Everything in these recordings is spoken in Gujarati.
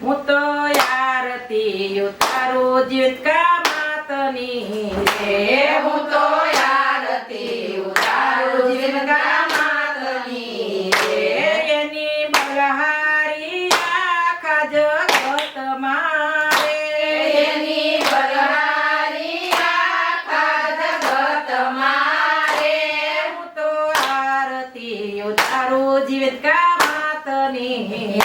હું તો આરતી ઉતારું જીવકા માતની હું તો આરતી ઉતારું જીવકા માતની એની બલહારી આખા જીવકા માતની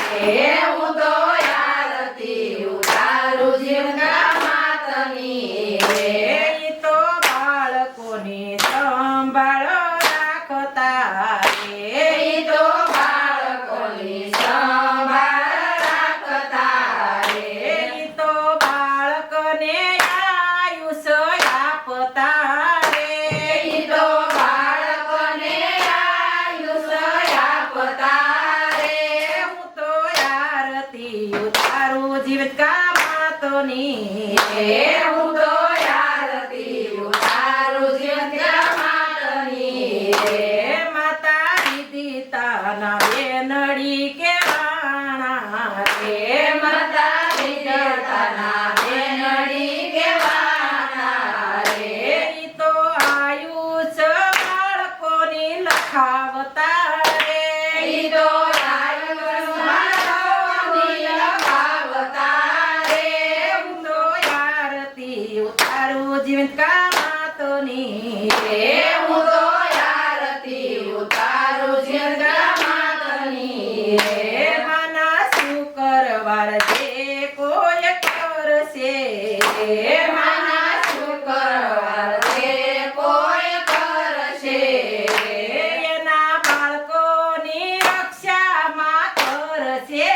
હું તો આરતી ઉતારું જીવકા માતની ઈ તો બાળકોની સંભાળ રાખતા રે ઈ તો બાળકોની સંભાળ રાખતા રે ઈ તો બાળકને આયુષ્ય આપતા રે ઈ તો બાળકોને આયુષ્ય આપતા રે હું તો આરતી ઉતારું જીવકા માતની હું તો આરતી ઉતારું જીવકા માતની માતા દીદી તાના બેનડી કે વાણા રે માતા દીદી તાના બેનડી કે વાણા રે ઈ તો આયુષ બાળકોની લખાવતા રે ઈ તો આયુષ બાળકોની લખાવતા રે હું તો જીવકા માતની રે હું તો આરતી ઉતારું જીવકા માતની રે માના શું કરવાર જે કોઈ કરશે માના શુક્રવાર જે કોઈ કરશે એના બાળકોની રક્ષામાં કરશે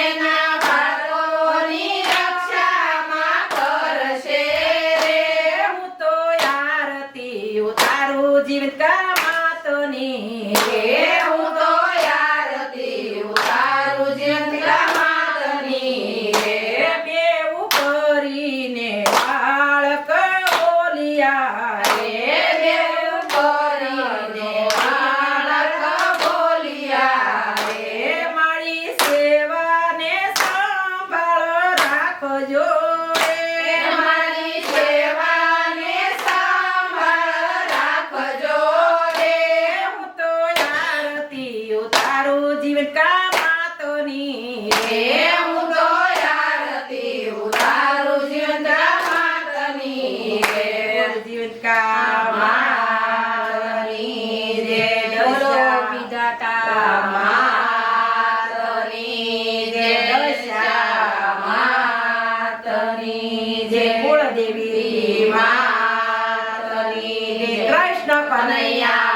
એના બાળકોની રક્ષામાં કરશે હું તો આરતી ઉતારું માતની હું તો યારતી ઉતારું જીવકા માતની બેવું કરીને બાળક બોલિયા ઉતારું જીવકા માતની રે હું તો આરતી ઉતારું જીવકા માતની રે જીવકા રે બોલો વિધાતા માતની. જય દશા માતની. જય કુળદેવી માતની. જય કૃષ્ણ કનૈયા